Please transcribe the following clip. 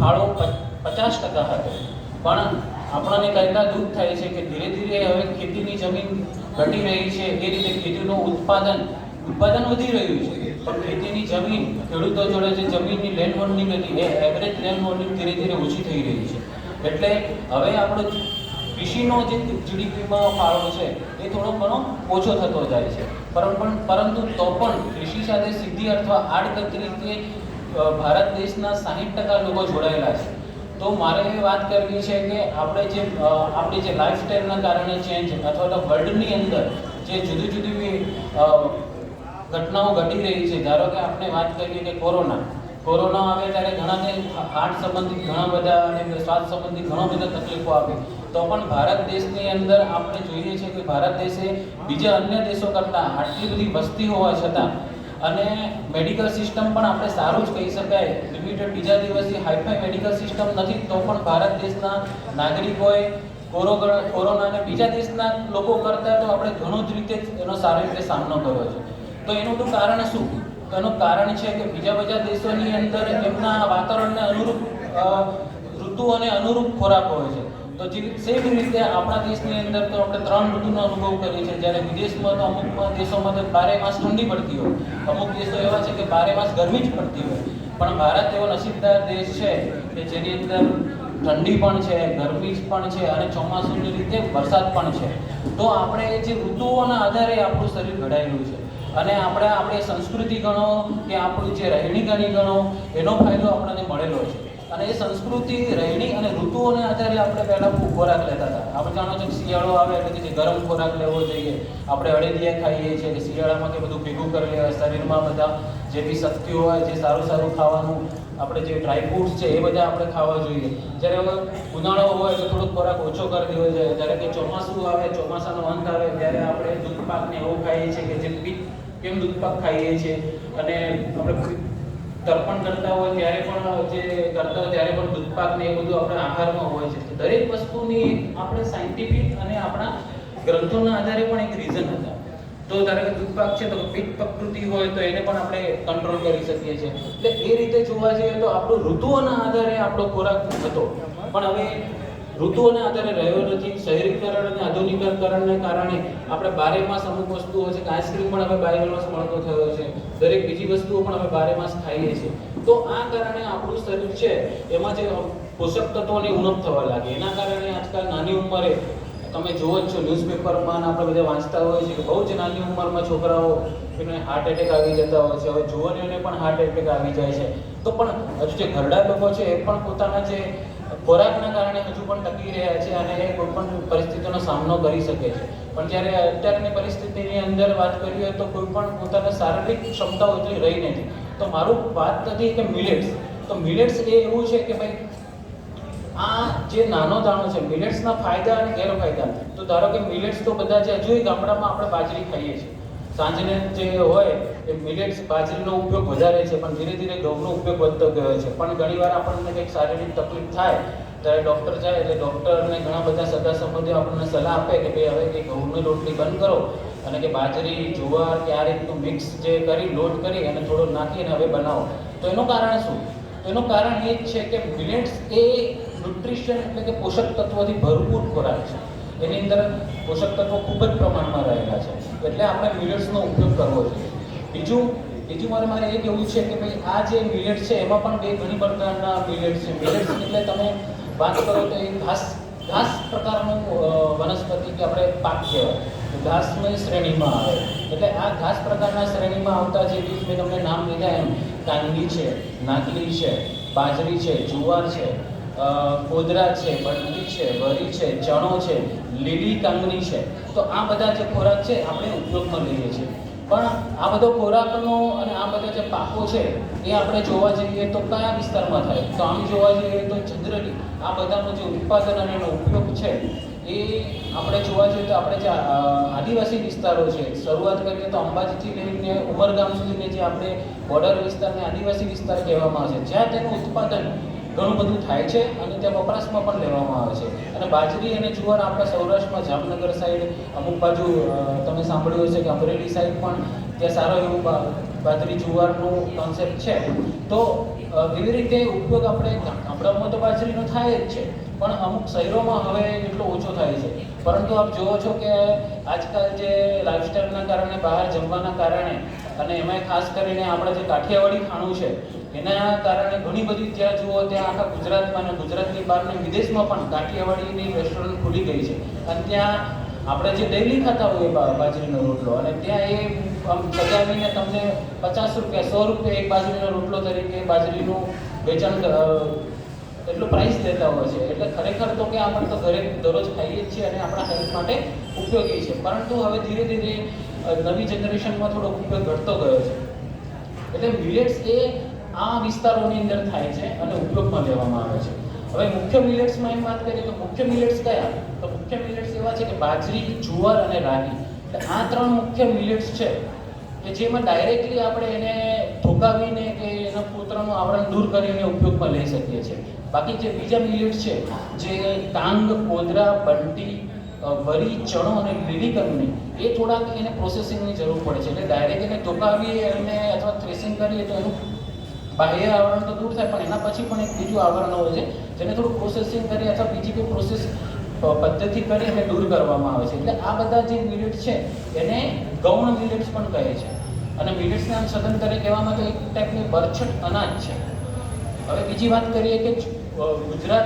ફાળો પચાસ ટકા હતો. પણ આપણને કહેતા દુઃખ થાય છે કે ધીરે ધીરે હવે ખેતીની જમીન ઘટી રહી છે. એ રીતે ખેતીનું ઉત્પાદન ઉત્પાદન વધી રહ્યું છે. પણ ખેતીની જમીન, ખેડૂતો જોડે જે જમીનની લેન્ડ હોલ્ડિંગ હતી, એ એવરેજ લેન્ડ હોલ્ડિંગ ધીરે ધીરે ઓછી થઈ રહી છે. એટલે હવે આપણો કૃષિનો જે જીડીપીમાં ફાળો છે, એ થોડો ઘણો ઓછો થતો જાય છે. પરંતુ પરંતુ તો પણ કૃષિ સાથે સીધી અથવા આડકતરી રીતે ભારત દેશના સાહીઠ ટકા લોકો જોડાયેલા છે. તો મારે એ વાત કરવી છે કે આપણે જે આપણી જે લાઈફસ્ટાઈલના કારણે ચેન્જ અથવા તો વર્લ્ડની અંદર જે જુદી જુદી ઘટનાઓ ઘટી રહી છે. ધારો કે આપણે વાત કરીએ કે કોરોના. કોરોના આવે ત્યારે ઘણાને હાર્ટ સંબંધિત ઘણા બધા અને શ્વાસ સંબંધિત ઘણા બધા તકલીફો આવે. તો પણ ભારત દેશની અંદર આપણે જોઈએ છીએ કે ભારત દેશે બીજા અન્ય દેશો કરતાં આટલી બધી વસ્તી હોવા છતાં અને મેડિકલ સિસ્ટમ પણ આપણે સારું જ કહી શકાય. લિમિટેડ બીજા દિવસથી હાઈફાઈ મેડિકલ સિસ્ટમ નથી, તો પણ ભારત દેશના નાગરિકોએ કોરોના કોરોનાને બીજા દેશના લોકો કરતાં તો આપણે ઘણો જ રીતે એનો સારી રીતે સામનો કર્યો છે. તો એનું તો કારણ શું? તો એનું કારણ છે કે બીજા બધા દેશોની અંદર એમના વાતાવરણને અનુરૂપ ઋતુ ઋતુઓને અનુરૂપ ખોરાક હોય છે. તો સેમ રીતે આપણા દેશની અંદર તો આપણે ત્રણ ઋતુનો અનુભવ કરીએ છીએ. જ્યારે વિદેશમાં તો અમુક દેશોમાં તો બારે માસ ઠંડી પડતી હોય. અમુક દેશો એવા છે કે બારે માસ ગરમી જ પડતી હોય. પણ ભારત એવો નસીબદાર દેશ છે કે જેની અંદર ઠંડી પણ છે, ગરમી પણ છે અને ચોમાસુની રીતે વરસાદ પણ છે. તો આપણે જે ઋતુઓના આધારે આપણું શરીર ઘડાયેલું છે. અને આપણે આપણી સંસ્કૃતિ ગણો કે આપણું જે રહેણી ગણી ગણો, એનો ફાયદો આપણને મળેલો છે. અને એ સંસ્કૃતિ, રહેણી અને ઋતુઓને આધારે આપણે પહેલાં ખોરાક લેતા હતા. આપણે જાણો છો કે શિયાળો આવે એટલે કે ગરમ ખોરાક લેવો જોઈએ. આપણે અડેલિયા ખાઈએ છીએ કે શિયાળામાં કે બધું ભેગું કરી લેવાય, શરીરમાં બધા જે બી શક્તિઓ હોય, જે સારું સારું ખાવાનું આપણે જે ડ્રાય ફ્રૂટ્સ છે એ બધા આપણે ખાવા જોઈએ. જ્યારે હવે ઉનાળો હોય તો થોડોક ખોરાક ઓછો કરી દેવો જોઈએ. જ્યારે કે ચોમાસું આવે, ચોમાસાનો અંત આવે, ત્યારે આપણે દૂધ પાકને એવું ખાઈએ છીએ કે જે કેમ દૂધ પાક ખાઈએ છીએ. અને આપણે તર્પણ કરતા હોય ત્યારે પણ જે કરતા હોય ત્યારે પણ દૂધપાક ને એ બધું આપણે આહારમાં હોય છે. તો દરેક વસ્તુની આપણે સાયન્ટિફિક અને આપણા ગ્રંથોના આધારે પણ એક રીઝન હતા. તો ધારો કે દૂધપાક છે તો પિત્ત પ્રકૃતિ હોય તો એને પણ આપણે કંટ્રોલ કરી શકીએ છીએ. એટલે એ રીતે જોવા જઈએ તો આપણો ઋતુઓના આધારે આપણો ખોરાક હતો. પણ હવે ઋતુઓના આધારે રહ્યો નથી, શહેરીકરણ અને આધુનિકરણને કારણે આપણે બારે માસ અમુક વસ્તુઓ છે કે આઈસ્ક્રીમ પણ હવે બારે માસ મળતો થયો છે, દરેક બીજી વસ્તુઓ પણ અમે બારે માસ ખાઈએ છીએ. તો આ કારણે આપણું શરીર છે, એમાં જે પોષક તત્વોની ઉણપ થવા લાગી. એના કારણે આજકાલ નાની ઉંમરે તમે જુઓ જ છો, ન્યૂઝપેપરમાં આપણે બધા વાંચતા હોય છે કે બહુ જ નાની ઉંમરમાં છોકરાઓ એને હાર્ટ એટેક આવી જતા હોય છે. હવે જુવાનીઓને પણ હાર્ટ એટેક આવી જાય છે. તો પણ હજુ જે ઘરડા લોકો છે, એ પણ પોતાના જે ખોરાકના કારણે હજુ પણ ટકી રહ્યા છે અને એ કોઈ પણ પરિસ્થિતિનો સામનો કરી શકે છે. પણ જ્યારે અત્યારની પરિસ્થિતિની અંદર વાત કરીએ તો કોઈ પણ પોતાના શારીરિક ક્ષમતાઓ એટલી રહી નથી. તો મારું વાત નથી કે મિલેટ્સ. તો મિલેટ્સ એ એવું છે કે ભાઈ, આ જે નાનો દાણો છે, મિલેટ્સના ફાયદા અને ગેરફાયદા. તો ધારો કે મિલેટ્સ તો બધા જે હજુ ગામડામાં આપણે બાજરી ખાઈએ છીએ. સાંજને જે હોય, એ મિલેટ્સ બાજરીનો ઉપયોગ વધારે છે, પણ ધીરે ધીરે ઘઉંનો ઉપયોગ વધતો ગયો છે. પણ ઘણીવાર આપણને કંઈક શારીરિક તકલીફ થાય, ત્યારે ડૉક્ટર જાય, એટલે ડૉક્ટરને ઘણા બધા સગા સંબંધીઓ આપણને સલાહ આપે કે ભાઈ, હવે કે ઘઉંની રોટલી બંધ કરો અને કે બાજરી, જુવાર, કે આ રીતનું મિક્સ જે કરી, લોટ કરી અને થોડો નાખીને હવે બનાવો. તો એનું કારણ શું? તો એનું કારણ એ જ છે કે મિલેટ્સ એ ન્યુટ્રિશન એટલે કે પોષક તત્વોથી ભરપૂર ખોરાક છે. એની અંદર પોષક તત્વો ખૂબ જ પ્રમાણમાં રહેલા છે. એટલે આપણે મિલેટ્સનો ઉપયોગ કરવો જોઈએ. બીજું બીજું મારે મારે એ કહેવું છે કે ભાઈ આ જે મિલેટ છે, એમાં પણ બે ઘણી પ્રકારના મિલેટ્સ છે. મિલેટ્સ એટલે તમે વાત કરો તો એ ઘાસ ઘાસ પ્રકારનું વનસ્પતિ કે આપણે પાક કહેવાય. ઘાસની શ્રેણીમાં આવે. એટલે આ ઘાસ પ્રકારના શ્રેણીમાં આવતા જે બીજ મેં તમને નામ લીધા એમ કાંગી છે નાગલી છે, બાજરી છે, જુવાર છે કોદરા છે બટકી છે, વરી છે, ચણો છે, લીલી કંગની છે. તો આ બધા જે ખોરાક છે, આપણે ઉપયોગમાં લઈએ છીએ. પણ આ બધો ખોરાકનો અને આ બધા જે પાકો છે, એ આપણે જોવા જઈએ તો કયા વિસ્તારમાં થાય? તો આમ જોવા જઈએ તો જનરલી આ બધાનો જે ઉત્પાદન અને એનો ઉપયોગ છે, એ આપણે જોવા જઈએ તો આપણે જે આદિવાસી વિસ્તારો છે, શરૂઆત કરીએ તો અંબાજીથી લઈને ઉમરગામ સુધીને જે આપણે બોર્ડર વિસ્તારને આદિવાસી વિસ્તાર કહેવામાં આવે છે, જ્યાં તેનું ઉત્પાદન ઘણું બધું થાય છે અને ત્યાં વપરાશમાં પણ લેવામાં આવે છે. અને બાજરી અને જુવાર આપણા સૌરાષ્ટ્રમાં, જામનગર સાઈડ અમુક બાજુ તમે સાંભળ્યું હશે કે અમરેલી સાઈડ પણ ત્યાં સારો એવું બાજરી જુવારનું કોન્સેપ્ટ છે. તો એવી રીતે ઉપયોગ આપણે, ગામડાઓમાં તો બાજરીનો થાય જ છે, પણ અમુક શહેરોમાં હવે એટલો ઓછો થાય છે. પરંતુ આપ જુઓ છો કે આજકાલ જે લાઇફસ્ટાઈલના કારણે, બહાર જમવાના કારણે અને એમાં ખાસ કરીને આપણા જે કાઠિયાવાડી ખાણું છે એના કારણે ઘણી બધી જ્યાં જુઓ ત્યાં આખા ગુજરાતમાં અને ગુજરાતની બહાર અને વિદેશમાં પણ કાઠિયાવાડીની રેસ્ટોરન્ટ ખુલી ગઈ છે. અને ત્યાં આપણે જે ડેલી ખાતા હોઈએ બાજરીનો રોટલો, અને ત્યાં એ આમ સજાવીને તમને પચાસ રૂપિયા, સો રૂપિયા એક બાજરીનો રોટલો તરીકે બાજરીનું વેચાણ એટલું પ્રાઇસ લેતા હોય છે. એટલે ખરેખર તો કે આપણે તો ઘરે દરરોજ ખાઈએ જ છીએ અને આપણા હેલ્થ માટે ઉપયોગી છે. પરંતુ હવે ધીરે ધીરે નવી જનરેશનમાં થોડો ઉપયોગ ઘટતો ગયો છે. એટલે મિલેટ્સ એ આ વિસ્તારોની અંદર થાય છે અને ઉપયોગમાં લેવામાં આવે છે. હવે મુખ્ય મિલેટ્સમાં એમ વાત કરીએ તો મુખ્ય મિલેટ્સ કયા? તો મુખ્ય મિલેટ્સ એવા છે કે બાજરી, જુવાર અને રાગી. આ ત્રણ મુખ્ય મિલેટ્સ છે કે જેમાં ડાયરેક્ટલી આપણે એને ઠોકાવીને કે એના પોતરાનું આવરણ દૂર કરીને ઉપયોગમાં લઈ શકીએ છીએ. બાકી જે બીજા મિલેટ્સ છે, જે તાંગ કોદરા, બંટી વરી, ચણો અને લીલી કંગની એ થોડાક એને પ્રોસેસિંગની જરૂર પડે છે. એટલે ડાયરેક્ટ એને ધોકાવીએ અને અથવા થ્રેસિંગ કરીએ તો એનું બાહ્ય આવરણ તો દૂર થાય, પણ એના પછી પણ એક બીજું આવરણ હોય છે, જેને થોડું પ્રોસેસિંગ કરી અથવા બીજી કોઈ પ્રોસેસ પદ્ધતિ કરી અને દૂર કરવામાં આવે છે. એટલે આ બધા જે મિલિટ્સ છે, એને ગૌણ મિલિટ્સ પણ કહે છે. અને મિલિટ્સને આમ સદંતરે કહેવામાં તો એક ટાઈપની બરછટ અનાજ છે. હવે બીજી વાત કરીએ કે ગુજરાત